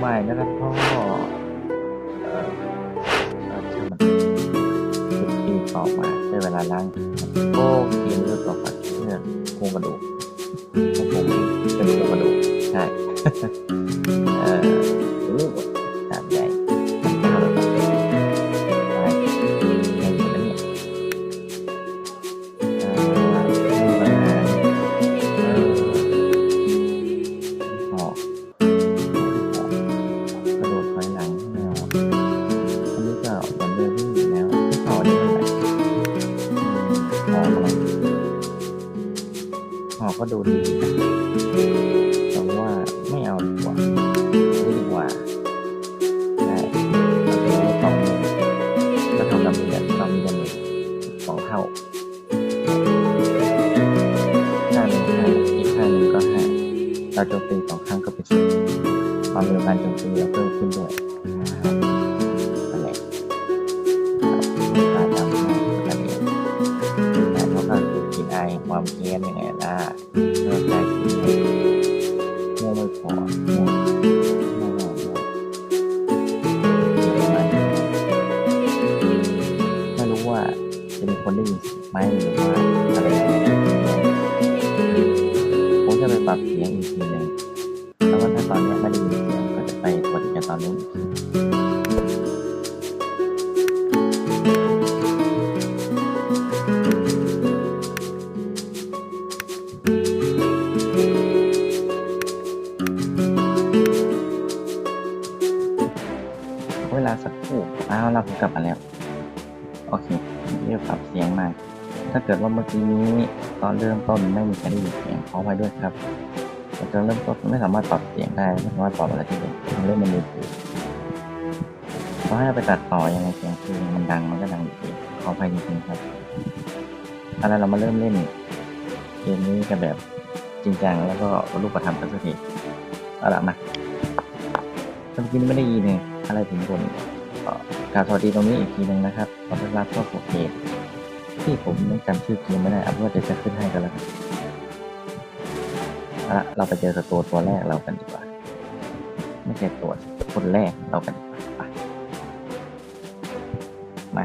ไม่นะครับพ่อเอ่อเอ่อช่างมันสิบปีต่อมาใช้เวลาล้างโก้กินเลือดต่อไปเชื่อโครงกระดูกของผมเป็นโครงกระดูกใช่ กก็ดูดี คนได้ยินไหมหรือว่าอะไรผมจะไปปรับเสียงอีกทีหนึ่งแล้วก็ถ้าตอนนี้ไม่ได้ยินเสียงก็จะไปกดกันตอนนู้นอีกทีเวลาสักครู่อ้าวเรากลับมาแล้ว กิดว่าเมื่อกี้นี้ตอนเริ่มต้นไม่มีใครได้ยินเสียงขอไปด้วยครับเราจะเริ่มต้นไม่สามารถปรับเสียงได้ไม่สามารถปรับอะไรที่เป็นทำเล่นมันมือถือเพราะให้เราไปตัดต่อยังไงเสียงคือมันดังมันก็ดังอยู่ดีขออภัยจริงๆครับอาละเรามาเริ่มเล่นเกมนี้กันแบบจริงจังแล้วก็รูปธรรมกันสักทีเอาละมาเมื่อกี้ไม่ได้ยินเลยอะไรถึงบนก็กล่าวสวัสดีตรงนี้อีกทีหนึ่งนะครับขอต้อนรับเข้าสู่เกม ที่ผมยังจำชื่อเกมไม่ได้เอาเป็นว่าเดี๋ยวจะขึ้นให้กันแล้วกันเอาละเราไปเจอศัตรูตัวแรกเรากันดีกว่า ไม่ใช่ตัวคนแรกเรากันดีกว่าไปมา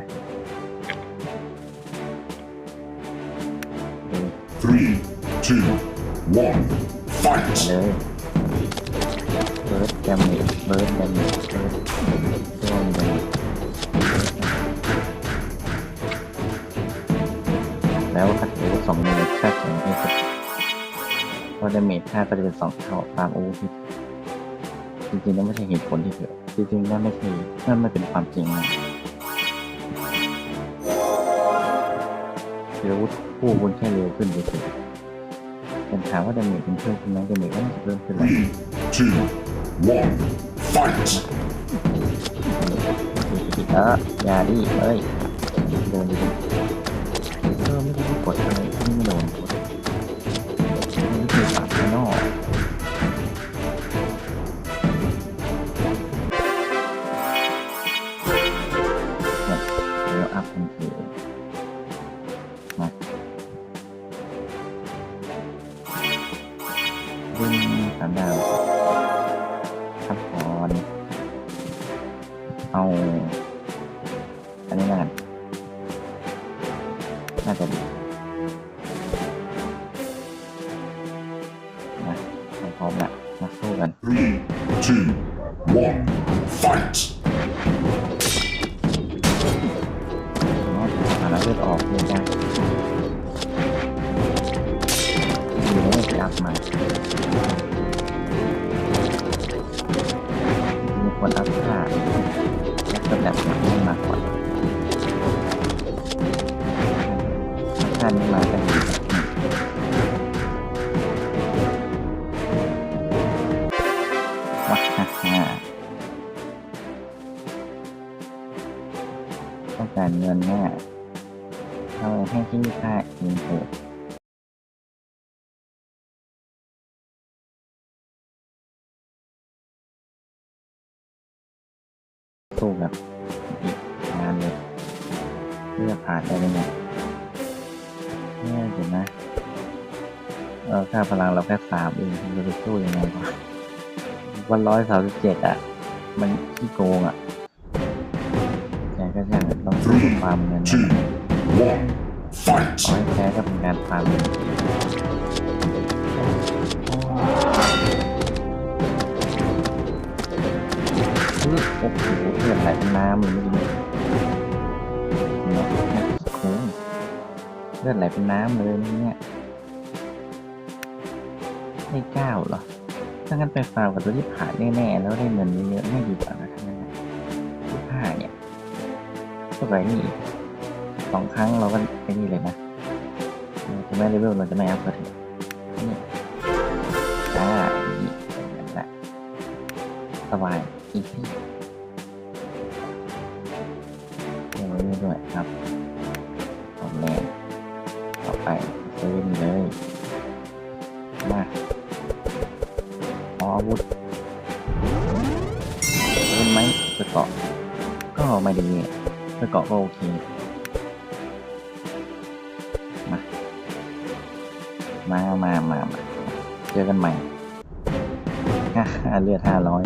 ดู Three, two, one, มา fight! เลยเบิร์ดดาเมจเบิร์ดดาเมจเบิร์ดร่วมดาเม แล้วคัดหูสองมือค่าแข็งที่สุดเพราะดาเมจค่าก็จะเป็นสองเท่าตามอาวุธที่จริงๆแล้วไม่ใช่เหตุผลที่เกิดจริงๆแล้วไม่ใช่นั่นไม่เป็นความจริงนะคืออาวุธคู่คุณแค่เร็วขึ้นเฉยๆแต่ถามว่าดาเมจมันเพิ่มขึ้นไหมดาเมจก็น่าจะเพิ่มขึ้นแหละ Two, one, fight! เอออย่าดิเอ้ย สู้กับงานเลยเพื่อผ่านได้เลยเนี่ยเดี๋ยวนะเออค่าพลังเราแค่สามเองเราจะสู้ยังไงวะวันร้อยสามสิบเจ็ดอะ มันขี้โกงอะแกก็ช่ต้องซื้อฟามเงินนะขอให้แพ้ก็เป็นการฟาร์ม เงินอุ๊ยโอ้โหเลือดไหลเป็นน้ำเลยเมื่อกี้เนี่ยเนาะขี้โกงเลือดไหลเป็นน้ำเลยเนี่ยได้เก้าเหรอ ถ้างั้นไปฟาร์มกับตัวที่ผ่านแน่ๆแล้วได้เงินเยอะๆไม่ดีกว่านะทั้างนั้นะที่ผ่าเนี่ยก็ไปนี่อีกสองครั้งเราก็ไปนี่เลยนะเออถึงแม้เลเวลเราจะไม่อัพก็เถอะนี่อ่านี่เป็นอย่างนั้นแหละสบายอีซี่ กาะก็โอเคมามามามามาเจอกันใหม่ฮ่าเลือดห้าร้อย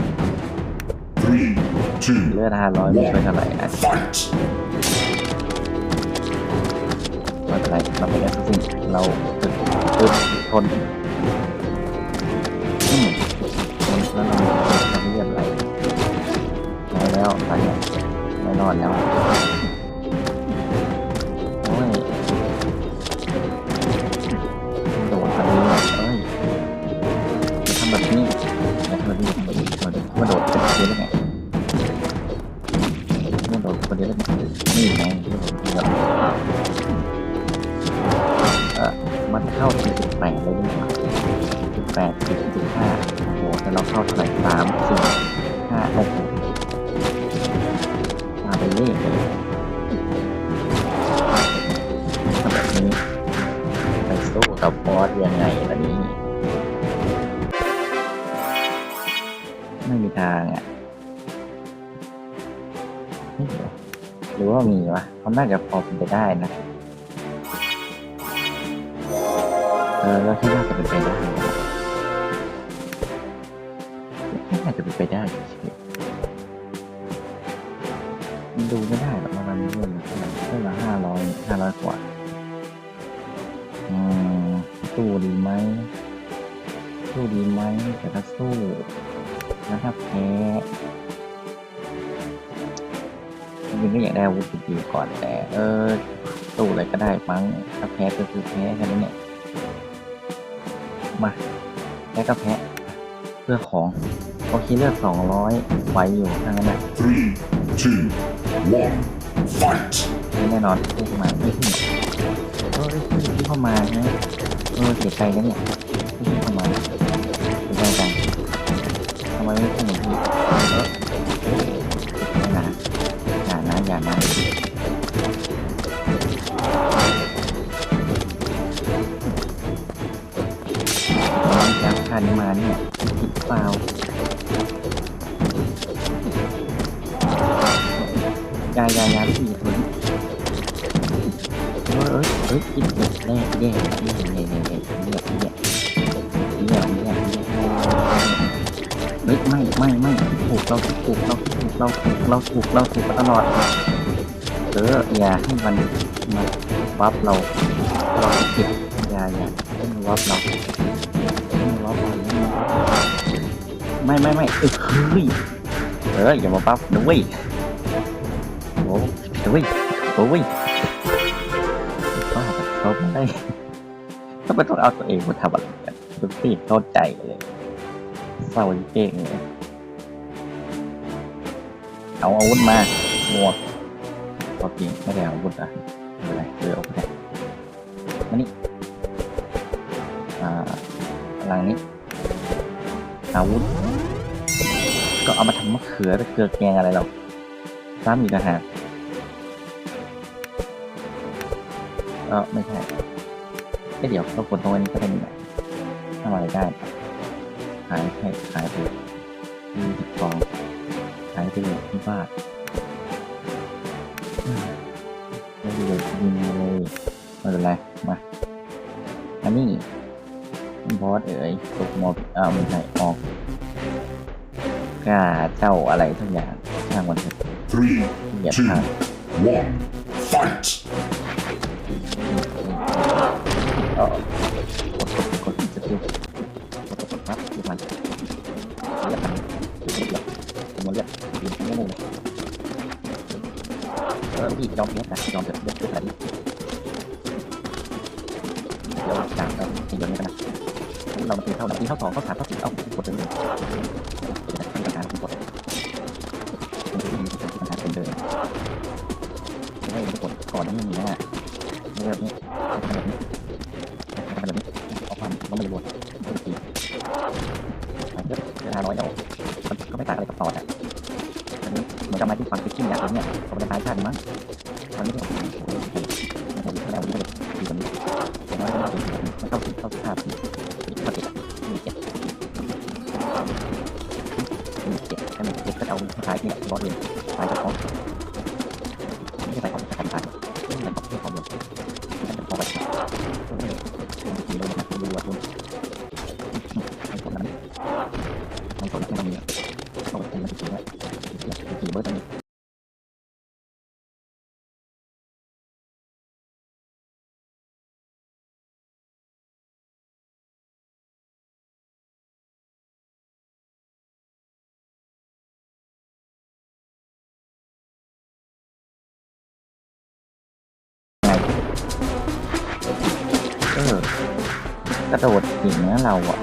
เลือดห้าร้อยไม่ช่วยเท่าไหร่อะ fight! ไม่เป็นไรเราเป็นแอสซิสเราฝึกฝึกทนทนแล้วเราทำเลือดไหลไหลแล้วตอนเนี้ยไม่รอดแล้ว คนเดียวนี่ไงที่ผมพูดแบเออมันเข้าที่สิบแปดเลยดีกว่าสิบแปดสิบสิบห้าโอ้โหแต่เราเข้าเท่าไหร่สามสี่ห้าโอ้โหมาไปเลขเลยทำแบบนี้ไปสู้กับบอสยังไงล่ะนี้ ว่ามีวะเขาน่าจะพอเป็นไปได้นะ เออแล้วที่น่าจะเป็นไปได้นะที่น่าจะเป็นไปได้เฉยๆมันดูไม่ได้หรอกมันเรื่องเท่าไหร่เท่าละห้าร้อยห้าร้อยกว่าอืมสู้ดีไหมสู้ดีไหมแต่ถ้าสู้แล้วถ้าแพ้ จริงๆก็อยากได้อาวุธดีๆก่อนแต่เออสู้อะไรก็ได้มั้งถ้าแพ้ก็คือแพ้แค่นั้นเนี่ยมาแพ้ก็แพ้เพื่อของโอเคเลือกสองร้อยไหวอยู่ทั้งนั้นนะ Three, two, one, fight! แน่นอนพุ่งเข้ามาไม่ขึ้นเออขึ้นที่เข้ามาใช่ไหมเออเสียใจนะเนี่ยที่เข้ามาเสียใจจังทำไมไม่ขึ้นอย่างที่ นมาเนี่ยผิดเปล่าอยาอยาอยาพี่คนเออเอ้ยเอ้ยกินเด็กแน่แย่แย่แย่แย่แย่แย่แย่แย่แย่แย่แย่เฮ้ยไม่ไม่ไม่ถูกเราถูกเราถูกเราถูกเราถูกเราถูกตลอดเอออย่าให้มันมาวับเราเราผิดอย่าอย่าให้มันวับเรา ไม่ไม่ไม่เออเฮ้ยเอออย่ามาวับนะเว้ยโอ้โอ้ยโอ้ยบ้าแบบเขาไม่ได้ก็ไม่ต้องเอาตัวเองมาทำอะไรกันทุกที่เข้าใจเลยเศร้ายิ่งเก่งเลยเอาอาวุธมาหมวกพอจริงไม่ได้เอาอาวุธอะไม่เป็นไรเรือเอาไปมานี่อ่าพลังนี้อาวุธ ก็เอามาทำมะเขือไปเกลือแกงอะไรเราซ้ำอีกนะฮะเออไม่ใช่เอ้ยเดี๋ยวเรากดตรงนี้ก็เป็นแบบทำอะไรได้ขายให้ขายไปยี่สิบฟองขายไปเลยที่บ้านไม่ได้เลยยิงเลยไม่เป็นไรมาอันนี้บอสเอ๋ยตกหมดอ่าไม่ใช่ออก กาเจ้าอะไรทุกอย่างช่างมันเถอะ Three, เหยียด two, ทาง one, fight! เออกดกดกดสกิลกดกดกดครับดูมันเลือดมันเลือดเลือดมันเลือดยืนไม่งงเลยเออพี่ยอมเลือดนะยอมเถอะเลือดเลือดอะไรเดี๋ยวจางเราทีเดียวนี้กันนะเรามาตีเข้าตีเข้าสองเข้าสามเข้าสี่เอ้ากดเลยาพที่เข้าถึงมีเจ็ดมีเจ็ดถ้ามีเจ็ดก็เอาท้ายนี่ยบอสเองท้ายจะพอ กระโดดหินนะเราอะ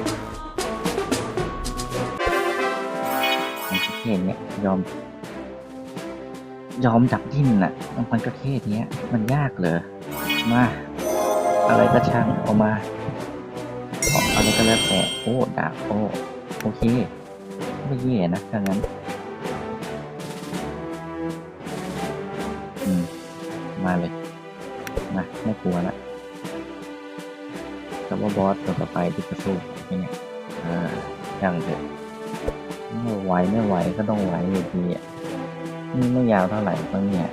มันเท่เนี้ยยอม ยอมจับดิ้นน่ะมันก็เท่เนี้ย มันยากเลยมา อะไรก็ช่างเอามาขออะไรก็แล้วแต่โอ้ดาบโอ้โอเค ไม่แย่นะถ้างั้นอืมมาเลยมาไม่กลัวละ แต่ว่าบอสตัวต่อไปที่จะสู้ไอ้เนี่ยอ่ายังเถอะไม่ไหวไม่ไหวก็ต้องไหวอยู่ดีอะนี่ไม่ยาวเท่าไหร่ก็เนี่ย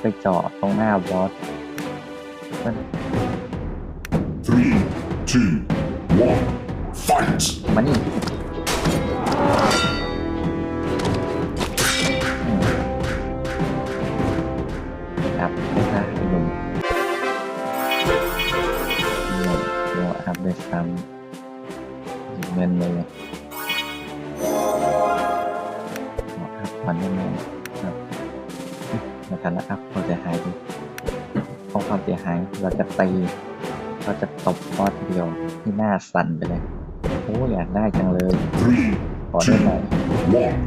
ไปเจาะตรงหน้าบอสมัน Three, two, one, fight! มานี่ ตีเราจะตบบอสทีเดียวที่หน้าสั่นไปเลยโอ้อยากได้จังเลย Three, ขอได้ไหม one,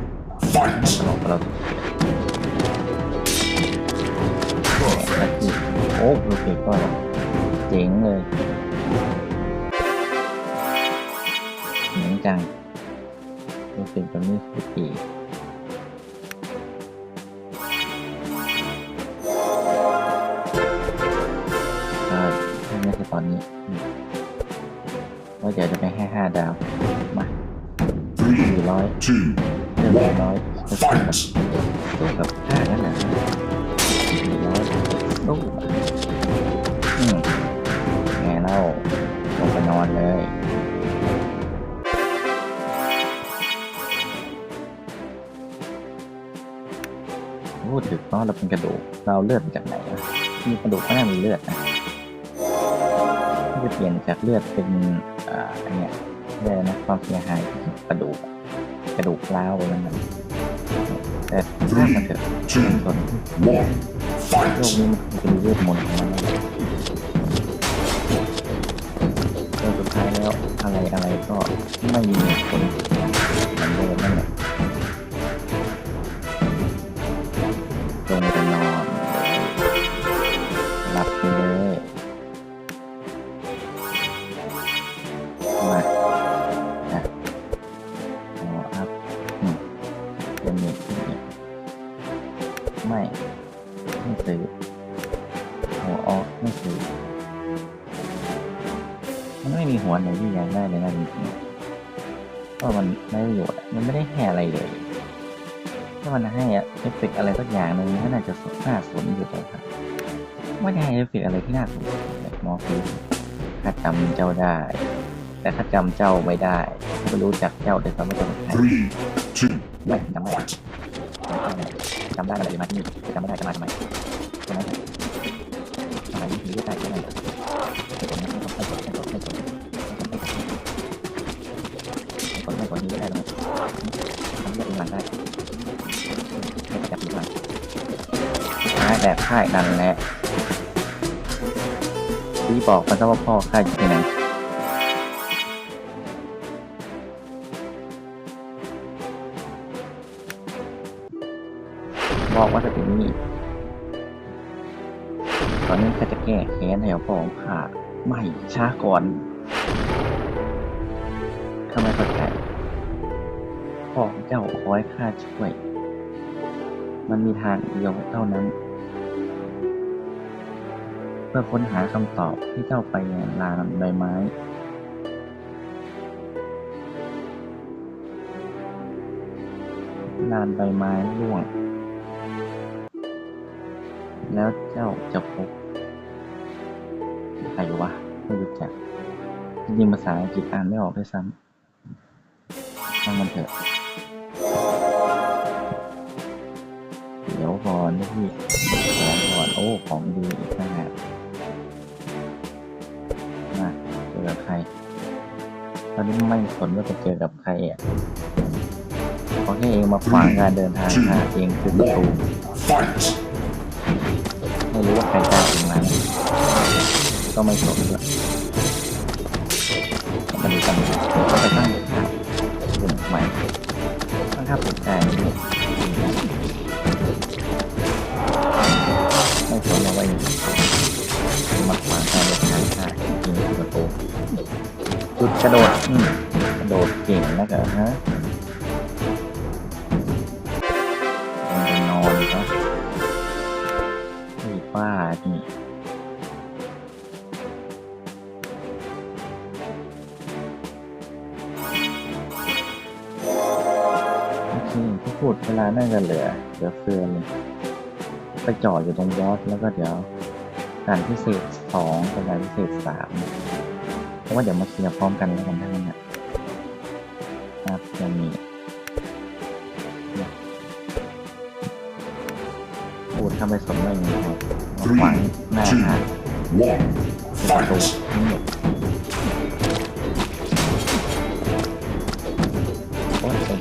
fight! ตลกเราลักกี้โอ้โอเคก็เจ๋งเลยเหมือนจังโอเคตรงนี้สุดอีใสู้อืมไงเล่าลงไปนอนเลยพูดถึงว่าเราเป็นกระดูกเราเลือดมาจากไหนวะมีกระดูกก็น่ามีเลือดนะที่จะเปลี่ยนจากเลือดเป็นอ่าอันเนี้ยเรียกอะไรนะความเสียหายกระดูกกระดูกร้าวอะไรนั่นนะแต่ถ้ามันเถอะ Two, ส่วน โลกนี้มันเป็นเวทมนต์ของมันนั่นะจนสุดท้ายแล้วอะไรอะไรก็ไม่มีผล เอฟเฟกต์อะไรที่น่าสนแบบมอฟิข้าจำเจ้าได้ แต่ข้าจำเจ้าไม่ได้ไม่รู้จักเจ้าแต่สามารถจะเป็นใคราไม่ one, จำไม่ได้จำได้อะไรมาที่นี่แต่จำไม่ได้จะมาทำไมใช่ไหมทำไมถึงได้ใช่ไหมไม่สนไม่สนไม่สนไม่สนไม่สนไม่สนไม่สนนี้ก็ได้หรอกทำเรื่องหลังได้ไม่จับหลังท้ายแบบค่ายนั่นแหละ ที่บอกมันว่าพ่อค่าอยู่ที่ไหนบอกว่าจะถึงนี่ตอนนี้ก็จะแก้แค้นให้พ่อของข้าไม่ช้าก่อนข้าไม่เข้าใจพ่อของเจ้าขอให้ข้าช่วย มันมีทางเดียวเท่านั้น พื่อค้นหาคำตอบให้เจ้าไปลานใบไม้ลานใบไม้ร่วง แล้วเจ้าจะพบใครวะไม่รู้จักจริงภาษาอังกฤษอ่านไม่ออกด้วยซ้ำช่างมันเถอะ เดี๋ยวก่อนนะพี่ของก่อน โอ้ ของดีอีกนะฮะ ตอนนี้ไม่สนว่าจะเจอกับใครอะขอแค่เองมาขวางการเดินทางหาเองคือประตูไม่รู้ว่าใครกล้าถึงมาก็ไม่สนด้วยมาดูกันก็ไปตั้งค่าปุ่มใหม่ตั้งค่าปุ่มแทนนี่ไม่สนเอาไว้มาขวางการเดินทางหาจริงคือประตูจุดกระโดดอืมกระโดด เก่งนอฮะมันจะนอนก็ไอ้บ้านี่โอเคที่พูดเวลาน่าจะเหลือเหลือเฟือเลยไปจอดอยู่ตรงบอสแล้วก็เดี๋ยวด่านพิเศษสองกับด่านพิเศษสามเพราะว่าเดี๋ยวมาเคลียร์พร้อมกันแล้วกันทั้งนั้นนะนะ จะมีพูดทำไปสนว่าอย่างไรครับมาขวางหน้า Two, หา one, ประตู fight. ทั้งหมดโอ้ยไอ้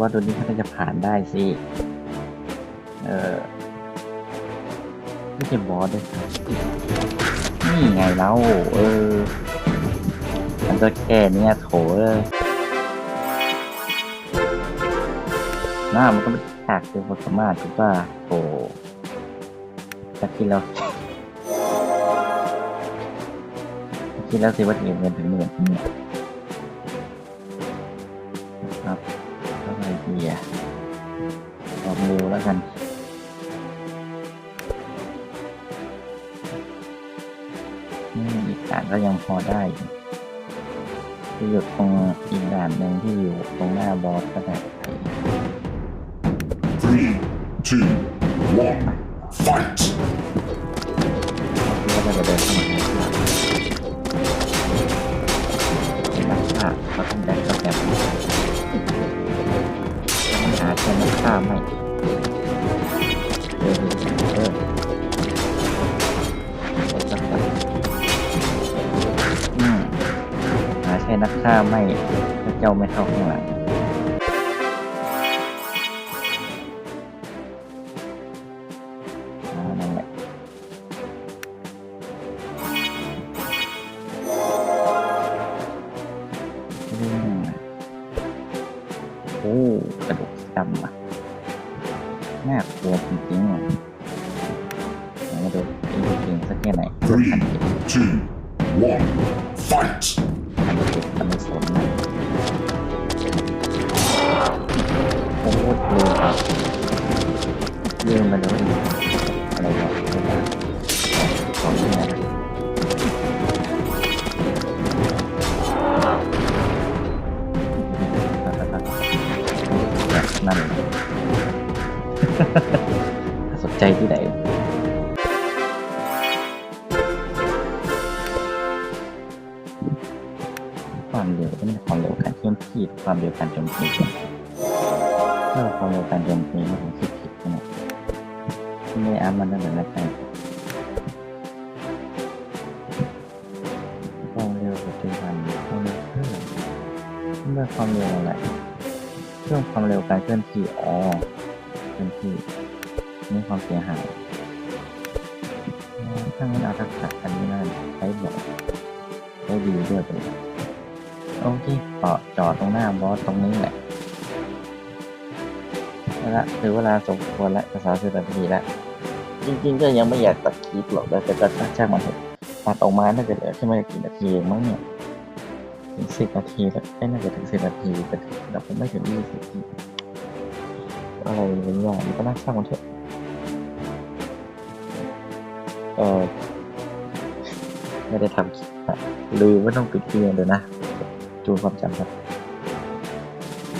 ว่าตัวนี้เขาจะผ่านได้สิ เออไม่ใช่บอสด้วยนี่ไงเราเออ มันก็แค่เนี้ยโถเอ้ยหน้ามันก็ไม่ฉากเป็นความสามารถถูกป่ะโถจากที่เราคิดแล้วสิว่าจะเก็บเงินถึงหมื่นเนี่ย เดีอะลองเร็วแล้วกันนี่อีกด่านก็ยังพอได้ที่หยุดตรงอีกด่านหนึ่งที่อยู่ตรงหน้าบอสก็ได้ Three, two, one, โอ้กระดูกดำอะน่ากลัวจริงๆอะไหนมาดูอีกเก่งสักแค่ไหน Three, two, one, fight. มันจะติดมันไม่สนนะโอ้โหลืมครับลืมไปเลย เร็วเป็นความเร็วการเคลื่อนที่ความเร็วการโจมตีถ้าความเร็วการโจมตีนี่ผมคิดผิดนะไม่อัพมันตั้งแต่แรกความเร็วปัจจุบันความเร็วเครื่องเมื่อความเร็วอะไรเครื่องความเร็วการเคลื่อนที่อ๋อเคลื่อนที่นี่ความเสียหายถ้างั้นเอาทักษะอันนี้มาใช้บ่อยใช้ดีด้วยไปเลย โอเคต่อจอดตรงหน้าบอสตรงนี้แหละละถึงเวลาสมควรแล้วจะสามสิบนาทีแล้ว จริงๆก็ยังไม่อยากตัดคลิปหรอกแต่ก็ช่างมันเถอะตัดออกมาน่าจะเหลือแค่ไม่กี่นาทีเองมั้งเนี่ยถึงสิบนาทีแล้วไม่น่าจะถึงสิบนาทีแต่แต่ผมไม่ถึงยี่สิบอะไรอย่างเงี้ยมันก็น่าช่างมันเถอะเออไม่ได้ทำคลิปอะลืมว่าต้องปิดเกมเลยนะ จูนความจำครับ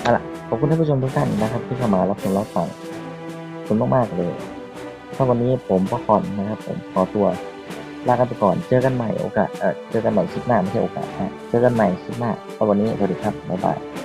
เอาล่ะขอบคุณท่านผู้ชมทุกท่านนะครับ ที่เข้ามารับชมรับฟังขอบคุณมากๆเลย ถ้าวันนี้ผมพ่อคอนนะครับ ผมขอตัวลากันไปก่อน เจอกันใหม่โอกาสเออเจอกันใหม่คลิปหน้าไม่ใช่โอกาสนะเจอกันใหม่คลิปหน้าเพราวันนี้สวัสดีครับบ๊ายบาย